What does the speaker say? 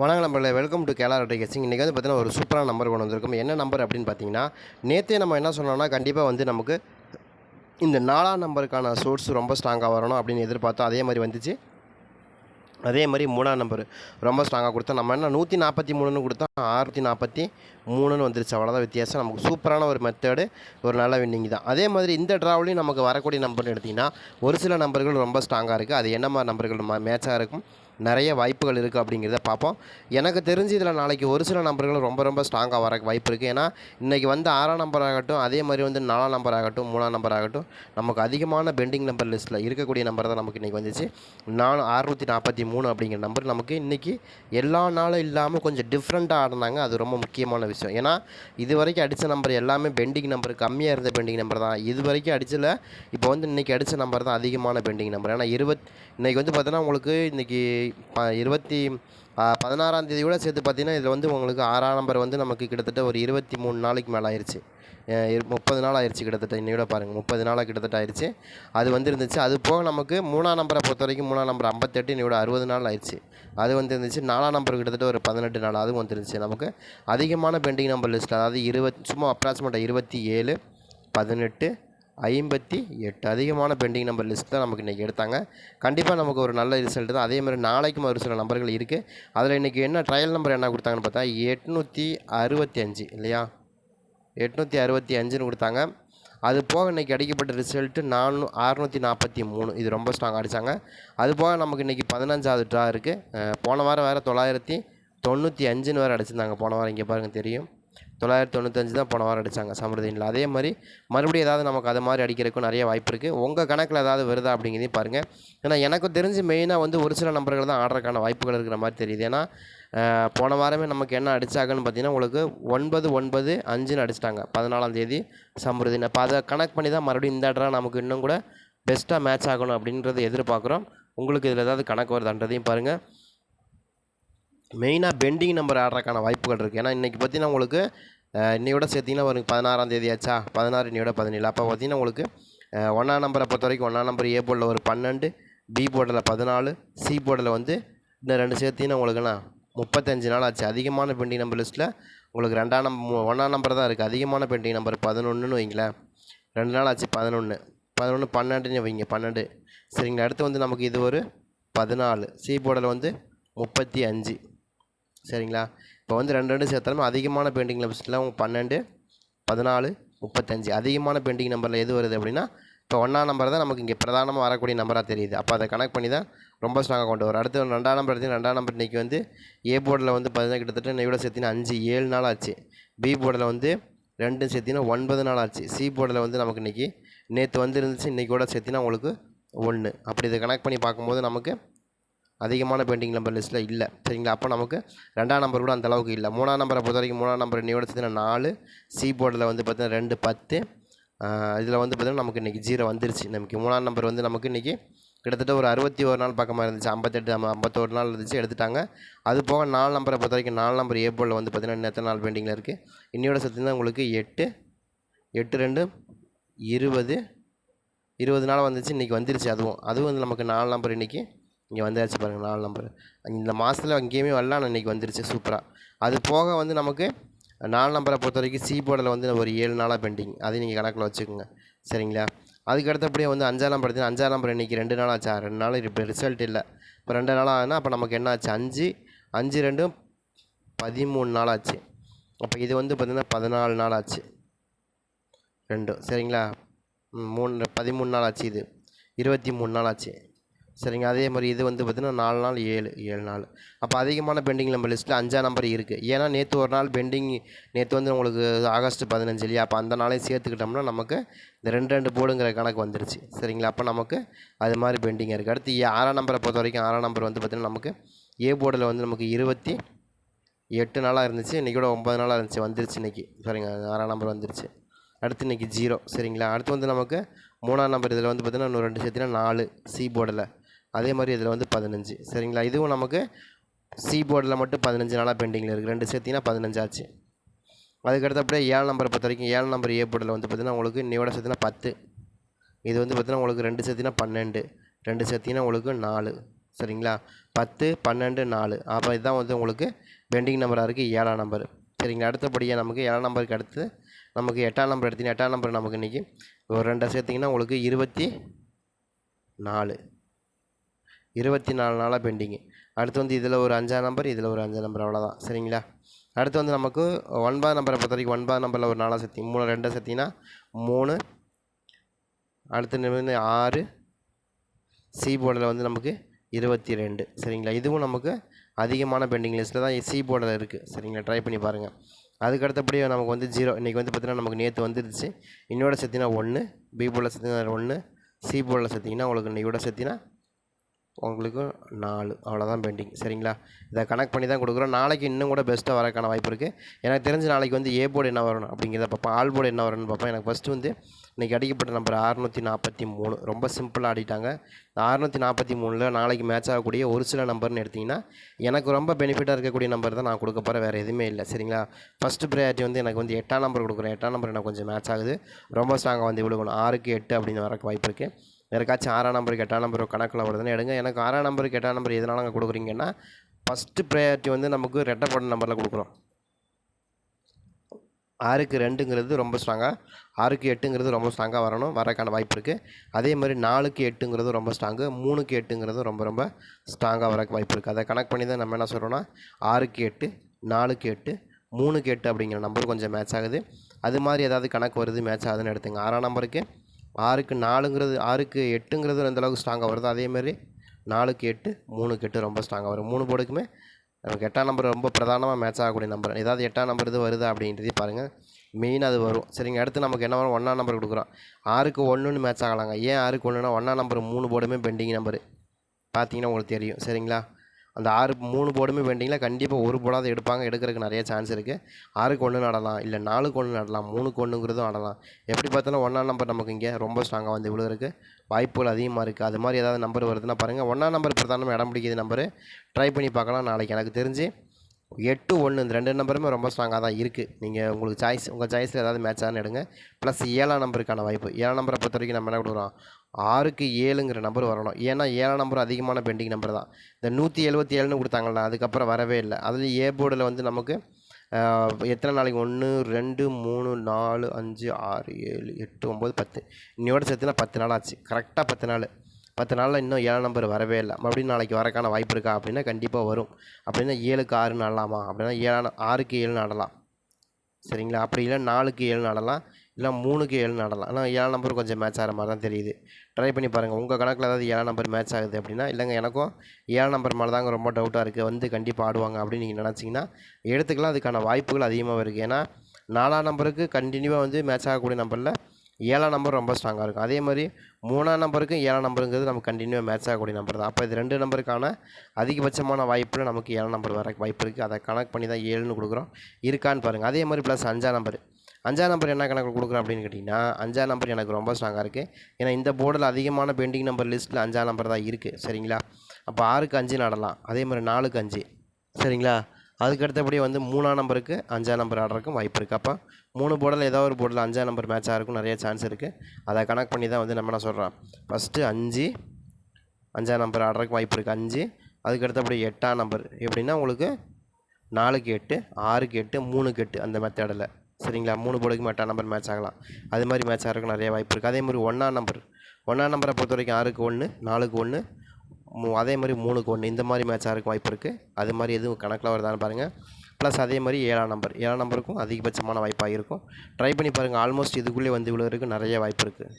வணக்கம் நம்பர்களே welcome to கேலா ரெட்டி கெஸ்டிங் இன்றைக்கி வந்து பார்த்தீங்கன்னா ஒரு சூப்பரான நம்பர் கொண்டு வந்திருக்கும். என்ன நம்பர் அப்படின்னு பார்த்தீங்கன்னா நேற்றே நம்ம என்ன சொன்னோம்னா கண்டிப்பாக வந்து நமக்கு இந்த நாலாம் நம்பருக்கான சோர்ஸ் ரொம்ப ஸ்ட்ராங்காக வரணும் அப்படின்னு எதிர்பார்த்தோம். அதே மாதிரி வந்துச்சு. அதே மாதிரி மூணாம் நம்பர் ரொம்ப ஸ்ட்ராங்காக கொடுத்தா நம்ம என்ன நூற்றி நாற்பத்தி மூணுன்னு கொடுத்தா ஆறுநூற்றி நாற்பத்தி மூணுன்னு வந்துருச்சு. அவ்வளோதான் வித்தியாசம். நமக்கு சூப்பரான ஒரு மெத்தடு ஒரு நல்ல வின்னிங் தான். அதே மாதிரி இந்த ட்ராவலையும் நமக்கு வரக்கூடிய நம்பர்னு எடுத்திங்கன்னா ஒரு சில நம்பர்கள் ரொம்ப ஸ்ட்ராங்காக இருக்குது அது என்ன மாதிரி நம்பர்கள் மேட்சாக இருக்கும். நிறைய வாய்ப்புகள் இருக்குது அப்படிங்கிறத பார்ப்போம். எனக்கு தெரிஞ்சு இதில் நாளைக்கு ஒரு சில நம்பர்கள் ரொம்ப ரொம்ப ஸ்ட்ராங்காக வர வாய்ப்பு இருக்குது ஏன்னா இன்றைக்கி வந்து ஆறாம் நம்பர் ஆகட்டும் அதே மாதிரி வந்து நாலாம் நம்பர் ஆகட்டும் மூணாம் நம்பர் ஆகட்டும் நமக்கு அதிகமான பெண்டிங் நம்பர் லிஸ்ட்டில் இருக்கக்கூடிய நம்பர் தான் நமக்கு இன்றைக்கி வந்துச்சு. நாலு அறுநூற்றி நாற்பத்தி மூணு அப்படிங்கிற நம்பர் நமக்கு இன்றைக்கி எல்லா நாளும் இல்லாமல் கொஞ்சம் டிஃப்ரெண்ட்டாக ஆடினாங்க அது ரொம்ப முக்கியமான விஷயம். ஏன்னா இது வரைக்கும் அடித்த நம்பர் எல்லாமே பெண்டிங் நம்பர் கம்மியாக இருந்த பெண்டிங் நம்பர் தான். இது வரைக்கும் அடிச்சல இப்போ வந்து இன்றைக்கி அடித்த நம்பர் தான் அதிகமான பெண்டிங் நம்பர் ஏன்னா இருபத் இன்றைக்கி வந்து பார்த்தீங்கன்னா உங்களுக்கு இன்றைக்கி ப இருபத்தி பதினாறாம் தேதி கூட சேர்த்து பார்த்தீங்கன்னா இதில் வந்து உங்களுக்கு ஆறாம் நம்பர் வந்து நமக்கு கிட்டத்தட்ட ஒரு இருபத்தி மூணு நாளைக்கு மேலே ஆயிடுச்சு இரு- முப்பது நாள் ஆயிடுச்சு கிட்டத்தட்ட இன்னையோட பாருங்கள் முப்பது நாளாக கிட்டத்தட்ட ஆயிடுச்சு அது வந்துருந்துச்சு. அது போக நமக்கு மூணாம் நம்பரை பொறுத்த வரைக்கும் மூணாம் நம்பர் ஐம்பத்தெட்டு இன்னையோட அறுபது நாள் ஆயிடுச்சு அது வந்து இருந்துச்சு நாலாம் நம்பர் கிட்டத்தட்ட ஒரு பதினெட்டு நாள் அதுவும் வந்துருந்துச்சு நமக்கு. அதிகமான பெண்டிங் நம்பர் லிஸ்ட் அதாவது இருபத் சும்மா அப்ராக்சிமேட்டாக இருபத்தி ஏழு பதினெட்டு ஐம்பத்தி எட்டு. அதிகமான பெண்டிங் நம்பர் லிஸ்ட் தான் நமக்கு இன்றைக்கி எடுத்தாங்க. கண்டிப்பாக நமக்கு ஒரு நல்ல ரிசல்ட் தான். அதே மாதிரி நாளைக்கும் ஒரு சில நம்பர்கள் இருக்குது அதில் இன்றைக்கி என்ன ட்ரையல் நம்பர் என்ன கொடுத்தாங்கன்னு பார்த்தா எட்நூற்றி அறுபத்தி அஞ்சு இல்லையா? எட்நூற்றி அறுபத்தி அஞ்சுன்னு கொடுத்தாங்க. அது போக இன்றைக்கி அடிக்கப்பட்ட ரிசல்ட்டு நானூ அறுநூற்றி நாற்பத்தி மூணு. இது ரொம்ப ஸ்ட்ராங் அடித்தாங்க அது போக நமக்கு இன்றைக்கி பதினஞ்சாவது ட்ரா இருக்குது போன வாரம் வேறு தொள்ளாயிரத்தி தொண்ணூற்றி அஞ்சுன்னு வேறு அடிச்சிருந்தாங்க. போன வாரம் இங்கே பாருங்கள் தெரியும். தொள்ளாயிரத்தி தொண்ணூத்தஞ்சு தான் போன வாரம் அடித்தாங்க சமൃதினில் அதே மாதிரி மறுபடியும் ஏதாவது நமக்கு அது மாதிரி அடிக்கிறதுக்கும் நிறைய வாய்ப்பு இருக்குது உங்கள் கணக்கில் ஏதாவது வருதா அப்படிங்கிறதையும் பாருங்கள் ஏன்னா எனக்கு தெரிஞ்சு மெயினாக வந்து ஒரு சில நம்பர்கள் தான் ஆடுறதுக்கான வாய்ப்புகள் இருக்கிற மாதிரி தெரியுது. ஏன்னா போன வாரமே நமக்கு என்ன அடித்தாங்கன்னு பார்த்தீங்கன்னா உங்களுக்கு ஒன்பது ஒன்பது அஞ்சுன்னு அடிச்சிட்டாங்க பதினாலாம் தேதி சமൃதின் அப்போ அதை கணக்கு பண்ணி தான் மறுபடியும் இந்த ட்ரா நமக்கு இன்னும் கூட பெஸ்ட்டாக மேட்ச் ஆகணும் அப்படின்றத எதிர்பார்க்குறோம். உங்களுக்கு இதில் ஏதாவது கணக்கு வருதான்றதையும் பாருங்கள் மெயினாக பெண்டிங் நம்பர் ஆடுறதுக்கான வாய்ப்புகள் இருக்குது ஏன்னா இன்றைக்கி பார்த்தீங்கன்னா உங்களுக்கு அஹ், இன்னையோட சேர்த்திங்கன்னா ஒரு பதினாறாம் தேதி ஆச்சா? பதினாறு இன்னையோட பதினேழு. அப்போ பார்த்தீங்கன்னா உங்களுக்கு ஒன்றாம் நம்பரை பொறுத்த வரைக்கும் ஒன்றாம் நம்பர் ஏ போர்டில் ஒரு பன்னெண்டு பி போர்டில் பதினாலு சி போர்டில் வந்து இன்னும் ரெண்டு சேர்த்திங்கன்னா உங்களுக்குண்ணா முப்பத்தஞ்சு நாள் ஆச்சு. அதிகமான பெண்டிங் நம்பர் லிஸ்ட்டில் உங்களுக்கு ரெண்டாம் நம்பர் ஒன்றாம் நம்பர் தான் இருக்குது அதிகமான பெண்டிங் நம்பர் பதினொன்றுன்னு வைங்களேன். ரெண்டு நாள் ஆச்சு பதினொன்று பதினொன்று பன்னெண்டுன்னு வைங்க பன்னெண்டு. சரிங்களா? அடுத்து வந்து நமக்கு இது ஒரு பதினாலு. சி போர்டில் வந்து முப்பத்தி அஞ்சு. சரிங்களா? இப்போ வந்து ரெண்டு ரெண்டு சேர்த்தாலுமே அதிகமான பெயிண்டிங் லிஸ்ட்டில் உங்கள் பன்னெண்டு பதினாலு முப்பத்தஞ்சு. அதிகமான பெயிண்டிங் நம்பரில் எது வருது அப்படின்னா இப்போ ஒன்றாம் நம்பர் தான் நமக்கு இங்கே பிரதானமாக வரக்கூடிய நம்பராக தெரியுது. அப்போ அதை கனெக்ட் பண்ணி தான் ரொம்ப ஸ்ட்ராங்காக கொண்டு வரும். அடுத்து ரெண்டாம் நம்பர் எடுத்து ரெண்டாம் நம்பர் இன்றைக்கி வந்து ஏ போர்டில் வந்து பார்த்தீங்கன்னா கிட்டத்தட்ட இன்னையோட சேர்த்தினா அஞ்சு ஏழு நாள் ஆச்சு. பி போர்டில் வந்து ரெண்டு சேர்த்தினா ஒன்பது நாள் ஆச்சு. சி போர்டில் வந்து நமக்கு இன்றைக்கி நேற்று வந்து இருந்துச்சு இன்றைக்கி கூட சேர்த்தினா உங்களுக்கு ஒன்று அப்படி இதை கனெக்ட் பண்ணி பார்க்கும்போது நமக்கு அதிகமான பெயிண்டிங் நம்பர் லிஸ்ட்டில் இல்லை. சரிங்களா? அப்போ நமக்கு ரெண்டாம் நம்பர் கூட அந்த அளவுக்கு இல்லை. மூணாம் நம்பரை பொறுத்த வரைக்கும் மூணாம் நம்பர் இன்னையோட சேர்த்துனா நாலு சி போர்டில் வந்து பார்த்தீங்கன்னா ரெண்டு பத்து. இதில் வந்து பார்த்தீங்கன்னா நமக்கு இன்றைக்கி ஜீரோ வந்துருச்சு. நமக்கு மூணாம் நம்பர் வந்து நமக்கு இன்றைக்கி கிட்டத்தட்ட ஒரு அறுபத்தி ஒரு நாள் பக்கமாக இருந்துச்சு. ஐம்பத்தெட்டு ஐம்ப- ஐம்பத்தோரு நாள் இருந்துச்சு எடுத்துட்டாங்க. அது போக நாலு நம்பரை பொறுத்த வரைக்கும் நாலு நம்பர் ஏ போர்டில் வந்து பார்த்தீங்கன்னா இன்னும் எத்தனை நாள் பெயிண்டிங்கில் இருக்குது இன்னையோட சேர்த்துனா உங்களுக்கு எட்டு எட்டு ரெண்டு இருபது இருபது நாள் வந்துச்சு. இன்றைக்கி வந்துருச்சு அதுவும். அதுவும் வந்து நமக்கு நாலு நம்பர் இன்றைக்கி இங்கே வந்தாச்சு பாருங்கள் நாலு நம்பர் இந்த மாதத்தில் அங்கேயுமே வரலாம் ஆனால் இன்றைக்கி வந்துருச்சு சூப்பராக அது போக வந்து நமக்கு நாலு நம்பரை பொறுத்த வரைக்கும் சி போர்டில் வந்து ஒரு ஏழு நாளாக பெண்டிங் அதையும் நீங்கள் கணக்கில் வச்சுக்கோங்க. சரிங்களா? அதுக்கு அடுத்தபடியே வந்து அஞ்சாம் நம்பர் எடுத்து அஞ்சாம் நம்பர் இன்றைக்கி ரெண்டு நாள் ஆச்சா. ரெண்டு நாள் இப்போ ரிசல்ட் இல்லை. இப்போ ரெண்டு நாள் ஆகுனா அப்போ நமக்கு என்ன ஆச்சு? அஞ்சு அஞ்சு ரெண்டும் பதிமூணு நாள் ஆச்சு. அப்போ இது வந்து பார்த்திங்கன்னா பதினாலு நாள் ஆச்சு. ரெண்டும் சரிங்களா? மூணு பதிமூணு நாள் ஆச்சு இது. இருபத்தி மூணு நாள் ஆச்சு. சரிங்க. அதே மாதிரி இது வந்து பார்த்திங்கன்னா நாலு நாள் ஏழு ஏழு நாள். அப்போ அதிகமான பெண்டிங் நம்ம லிஸ்ட்டில் அஞ்சாம் நம்பர் இருக்குது ஏன்னா நேற்று ஒரு நாள் பெண்டிங் நேற்று வந்து உங்களுக்கு ஆகஸ்ட் பதினஞ்சு இல்லையா? அப்போ அந்த நாளையும் சேர்த்துக்கிட்டோம்னா நமக்கு இந்த ரெண்டு ரெண்டு போர்டுங்கிற கணக்கு வந்துருச்சு. சரிங்களா? அப்போ நமக்கு அது மாதிரி பெண்டிங் இருக்குது அடுத்து ஏ- ஆறாம் நம்பரை பொறுத்த வரைக்கும் ஆறாம் நம்பர் வந்து பார்த்திங்கன்னா நமக்கு ஏ போர்டில் வந்து நமக்கு இருபத்தி எட்டு நாளாக இருந்துச்சு. இன்றைக்கி கூட ஒம்பது நாளாக இருந்துச்சு. வந்துருச்சு இன்றைக்கி சரிங்க. ஆறாம் நம்பர் வந்துருச்சு. அடுத்து இன்றைக்கி ஜீரோ சரிங்களா? அடுத்து வந்து நமக்கு மூணாம் நம்பர் இதில் வந்து பார்த்திங்கன்னா இன்னும் ரெண்டு சேர்த்தினா நாலு சி போர்டில் அதே மாதிரி இதில் வந்து பதினஞ்சு. சரிங்களா? இதுவும் நமக்கு சி போர்டில் மட்டும் பதினஞ்சு நாளாக பெண்டிங்கில் இருக்குது ரெண்டு சேர்த்திங்கன்னா பதினஞ்சாச்சு அதுக்கடுத்து அப்படியே ஏழு நம்பரை பொறுத்த வரைக்கும் ஏழு நம்பர் ஏ போர்டில் வந்து பார்த்திங்கன்னா உங்களுக்கு இன்னையோட சேர்த்தினா பத்து. இது வந்து பார்த்திங்கன்னா உங்களுக்கு ரெண்டு சேர்த்தினா பன்னெண்டு. ரெண்டு சேர்த்திங்கன்னா உங்களுக்கு நாலு. சரிங்களா? பத்து பன்னெண்டு நாலு. அப்போ இதுதான் வந்து உங்களுக்கு பெண்டிங் நம்பராக இருக்குது ஏழாம் நம்பர் சரிங்களா? அடுத்தபடியாக நமக்கு ஏழாம் நம்பருக்கு அடுத்து நமக்கு எட்டாம் நம்பர் எடுத்தீங்கன்னா எட்டாம் நம்பர் நமக்கு இன்றைக்கி ஒரு ரெண்டை சேர்த்திங்கன்னா உங்களுக்கு இருபத்தி நாலு. இருபத்தி நாலு நாளாக பெண்டிங்கு. அடுத்து வந்து இதில் ஒரு அஞ்சாம் நம்பர் இதில் ஒரு அஞ்சாம் நம்பர் அவ்வளோதான். சரிங்களா? அடுத்து வந்து நமக்கு ஒன்பதாம் நம்பரை பொறுத்த வரைக்கும் ஒன்பதாம் நம்பரில் ஒரு நாளாக சேர்த்தி மூணு ரெண்டை சேர்த்திங்கன்னா மூணு அடுத்து வந்து ஆறு சி போர்டில் வந்து நமக்கு இருபத்தி ரெண்டு. சரிங்களா? இதுவும் நமக்கு அதிகமான பெண்டிங் லிஸ்ட்டில் தான் சி போர்டில் இருக்குது. சரிங்களா? ட்ரை பண்ணி பாருங்கள் அதுக்கடுத்தபடி நமக்கு வந்து ஜீரோ இன்றைக்கி வந்து பார்த்திங்கன்னா நமக்கு நேற்று வந்துருச்சு. இன்னோட சேர்த்தினா ஒன்று பி போர்டில் சேர்த்தினா ஒன்று சி போர்டில் சேர்த்திங்கன்னா உங்களுக்கு இன்றைக்கி சேர்த்தினா உங்களுக்கு நாலு. அவ்வளோதான் பெண்டிங். சரிங்களா? இதை கனெக்ட் பண்ணி தான் கொடுக்குறோம். நாளைக்கு இன்னும் கூட பெஸ்ட்டாக வரக்கான வாய்ப்பு இருக்குது எனக்கு தெரிஞ்சு நாளைக்கு வந்து ஏ போர்டு என்ன வரணும் அப்படிங்கிறத பார்ப்போம். ஆல் போர்டு என்ன வரணும்னு பார்ப்போம். எனக்கு ஃபஸ்ட்டு வந்து இன்றைக்கி அடிக்கப்பட்ட நம்பர் அறுநூற்றி நாற்பத்தி மூணு. ரொம்ப சிம்பிளாக ஆடிட்டாங்க. அறுநூற்றி நாற்பத்தி மூணில் நாளைக்கு மேட்ச் ஆகக்கூடிய ஒரு சில நம்பர்னு எடுத்திங்கன்னா எனக்கு ரொம்ப பெனிஃபிட்டாக இருக்கக்கூடிய நம்பர் தான் நான் கொடுக்க போகிறேன் வேறு எதுவுமே இல்லை. சரிங்களா? ஃபஸ்ட்டு ப்ரையாரிட்டி வந்து எனக்கு வந்து எட்டாம் நம்பர் கொடுக்குறேன். எட்டாம் நம்பர் எனக்கு கொஞ்சம் மேட்ச் ஆகுது. ரொம்ப ஸ்ட்ராங்காக வந்து விழுகணும். ஆறுக்கு எட்டு அப்படின்னு வரக்கு வாய்ப்பு இருக்குது யாருக்காச்சும் ஆறாம் நம்பருக்கு எட்டாம் நம்பர் கணக்கில் வருதுன்னு எடுங்க. எனக்கு ஆறாம் நம்பருக்கு எட்டாம் நம்பர் எதனால் நாங்கள் கொடுக்குறீங்கன்னா ஃபஸ்ட்டு ப்ரையாரிட்டி வந்து நமக்கு ரெட்டப்பட்ட நம்பரில் கொடுக்குறோம். ஆறுக்கு ரெண்டுங்கிறது ரொம்ப ஸ்ட்ராங்காக ஆறுக்கு எட்டுங்கிறது ரொம்ப ஸ்ட்ராங்காக வரணும் வரக்கான வாய்ப்பு இருக்குது அதே மாதிரி நாலுக்கு எட்டுங்கிறது ரொம்ப ஸ்ட்ராங்கு மூணுக்கு எட்டுங்கிறது ரொம்ப ரொம்ப ஸ்ட்ராங்காக வரக்கு வாய்ப்பு இருக்குது அதை கனெக்ட் பண்ணி தான் நம்ம என்ன சொல்கிறோன்னா ஆறுக்கு எட்டு நாலுக்கு எட்டு மூணுக்கு எட்டு அப்படிங்கிற நம்பர் கொஞ்சம் மேட்ச் ஆகுது. அது மாதிரி ஏதாவது கணக்கு வருது மேட்ச் ஆகுதுன்னு எடுத்துங்க. ஆறாம் நம்பருக்கு ஆறுக்கு நாலுங்கிறது ஆறுக்கு எட்டுங்கிறது அந்தளவுக்கு ஸ்ட்ராங்காக வருது. அதேமாதிரி நாலுக்கு எட்டு மூணுக்கு எட்டு ரொம்ப ஸ்ட்ராங்காக வரும். மூணு போர்டுக்குமே நமக்கு எட்டாம் நம்பர் ரொம்ப பிரதானமாக மேட்ச் ஆகக்கூடிய நம்பர் ஏதாவது எட்டாம் நம்பர் இது வருதா அப்படின்றதே பாருங்கள் மெயினாக அது வரும். சரிங்க அடுத்து நமக்கு என்ன வரும்? ஒன்றாம் நம்பர் கொடுக்குறோம். ஆறுக்கு ஒன்றுன்னு மேட்ச் ஆகலாங்க. ஏன் ஆறுக்கு ஒன்றுனா ஒன்றாம் நம்பர் மூணு போர்டுமே பெண்டிங் நம்பர் பார்த்தீங்கன்னா உங்களுக்கு தெரியும். சரிங்களா? அந்த ஆறு மூணு போர்டுமே பெண்டிங்கில் கண்டிப்பாக ஒரு போர்டாவது எடுப்பாங்க. எடுக்கிறதுக்கு நிறைய சான்ஸ் இருக்குது ஆறுக்கு ஒன்று நடலாம். இல்லை நாலுக்கு ஒன்று நடலாம். மூணுக்கு ஒன்றுங்கிறதும் ஆடலாம் எப்படி பார்த்தாலும் ஒன்றாம் நம்பர் நமக்கு இங்கே ரொம்ப ஸ்ட்ராங்காக வந்து விழுகிறதுக்கு வாய்ப்புகள் அதிகமாக இருக்குது அது மாதிரி ஏதாவது நம்பர் வருதுன்னா பாருங்கள் ஒன்றாம் நம்பர் பிரதானமாக இடம் பிடிக்கிது நம்பரு ட்ரை பண்ணி பார்க்கலாம். நாளைக்கு எனக்கு தெரிஞ்சு எட்டு ஒன்று இந்த ரெண்டு நம்பருமே ரொம்ப ஸ்ட்ராங்காக தான் இருக்குது நீங்கள் உங்களுக்கு சாய்ஸ் உங்கள் சாய்ஸில் ஏதாவது மேட்ச் ஆனு எடுங்க. ப்ளஸ் ஏழாம் நம்பருக்கான வாய்ப்பு. ஏழாம் நம்பரை பொறுத்த வரைக்கும் நம்ம என்ன கொடுக்குறோம்? ஆறுக்கு ஏழுங்கிற நம்பர் வரணும். ஏன்னா ஏழாம் நம்பர் அதிகமான பெண்டிங் நம்பர் தான். இந்த நூற்றி எழுபத்தி ஏழுன்னு கொடுத்தாங்களா அதுக்கப்புறம் வரவே இல்லை. அதில் ஏ போர்டில் வந்து நமக்கு எத்தனை நாளைக்கு? ஒன்று ரெண்டு மூணு நாலு அஞ்சு ஆறு ஏழு எட்டு ஒம்பது பத்து. இன்னையோட சேர்த்துனா பத்து நாள் ஆச்சு. கரெக்டாக பத்து நாள். பத்து நாளில் இன்னும் ஏழு நம்பர் வரவே இல்லை. மறுபடியும் நாளைக்கு வரக்கான வாய்ப்பு இருக்கா? அப்படின்னா கண்டிப்பாக வரும். அப்படின்னா ஏழுக்கு ஆறு நடலாமா? அப்படின்னா ஏழான ஆறுக்கு ஏழு நடலாம். சரிங்களா? அப்படி இல்லை நாலுக்கு ஏழு நடலாம். இல்லை மூணுக்கு ஏழு நடலாம். ஆனால் ஏழாம் நம்பர் கொஞ்சம் மேட்ச் ஆகிற மாதிரி தான் தெரியுது. ட்ரை பண்ணி பாருங்கள் உங்கள் கணக்கில் ஏதாவது ஏழாம் நம்பர் மேட்ச் ஆகுது அப்படின்னா இல்லைங்க எனக்கும் ஏழாம் நம்பர் மேலே தாங்க ரொம்ப டவுட்டாக இருக்குது வந்து கண்டிப்பாக ஆடுவாங்க அப்படின்னு நீங்கள் நினச்சிங்கன்னா எடுத்துக்கலாம். அதுக்கான வாய்ப்புகள் அதிகமாக இருக்குது ஏன்னா நாலாம் நம்பருக்கு கண்டினியூவாக வந்து மேட்ச் ஆகக்கூடிய நம்பரில் ஏழாம் நம்பர் ரொம்ப ஸ்ட்ராங்காக இருக்கும். அதே மாதிரி மூணாம் நம்பருக்கு ஏழாம் நம்பருங்கிறது நமக்கு கண்டினியூவாக மேட்ச் ஆகக்கூடிய நம்பர் தான். அப்போ இது ரெண்டு நம்பருக்கான அதிகபட்சமான வாய்ப்பில் நமக்கு ஏழாம் நம்பர் வர வாய்ப்பு இருக்குது அதை கனெக்ட் பண்ணி தான் ஏழுன்னு கொடுக்குறோம். இருக்கான்னு பாருங்கள் அதே மாதிரி ப்ளஸ் அஞ்சாம் நம்பர் அஞ்சாம் நம்பர் என்ன கணக்கு கொடுக்குறோம் அப்படின்னு கேட்டிங்கன்னா அஞ்சாம் நம்பர் எனக்கு ரொம்ப ஸ்ட்ராங்காக இருக்குது ஏன்னா இந்த போர்டில் அதிகமான பெண்டிங் நம்பர் லிஸ்ட்டில் அஞ்சாம் நம்பர் தான் இருக்குது சரிங்களா? அப்போ ஆறுக்கு அஞ்சு நடலாம். அதே மாதிரி நாலுக்கு அஞ்சு. சரிங்களா? அதுக்கு அடுத்தபடி வந்து மூணாம் நம்பருக்கு அஞ்சாம் நம்பர் ஆடுறதுக்கும் வாய்ப்பு இருக்குது அப்போ மூணு போர்டில் ஏதோ ஒரு போர்டில் அஞ்சாம் நம்பர் மேட்ச் இருக்கும் நிறைய சான்ஸ் இருக்குது அதை கனெக்ட் பண்ணி தான் வந்து நம்ம என்ன சொல்கிறோம் ஃபஸ்ட்டு அஞ்சு அஞ்சாம் நம்பர் ஆடுறதுக்கு வாய்ப்பு இருக்குது அஞ்சு அதுக்கு அடுத்தபடி எட்டாம் நம்பர். எப்படின்னா உங்களுக்கு நாலுக்கு எட்டு ஆறுக்கு எட்டு மூணுக்கு எட்டு அந்த மெத்தடில் சரிங்களா? மூணு போர்டுக்கு எட்டாம் நம்பர் மேட்ச் ஆகலாம். அது மாதிரி மேட்ச் ஆகிறதுக்கு நிறைய வாய்ப்பு இருக்குது அதே மாதிரி ஒன்றாம் நம்பர் ஒன்றாம் நம்பரை பொறுத்த வரைக்கும் ஆறுக்கு ஒன்று நாலுக்கு ஒன்று மூ அதே மாதிரி மூணுக்கு ஒன்று இந்த மாதிரி மேட்ச் ஆகிறதுக்கு வாய்ப்பு இருக்குது அது மாதிரி எதுவும் கணக்கில் வருதான்னு பாருங்கள் ப்ளஸ் அதே மாதிரி ஏழாம் நம்பர் ஏழாம் நம்பருக்கும் அதிகபட்சமான வாய்ப்பாக இருக்கும். ட்ரை பண்ணி பாருங்கள் ஆல்மோஸ்ட் இதுக்குள்ளே வந்து விழுவதுக்கு நிறைய வாய்ப்பு இருக்குது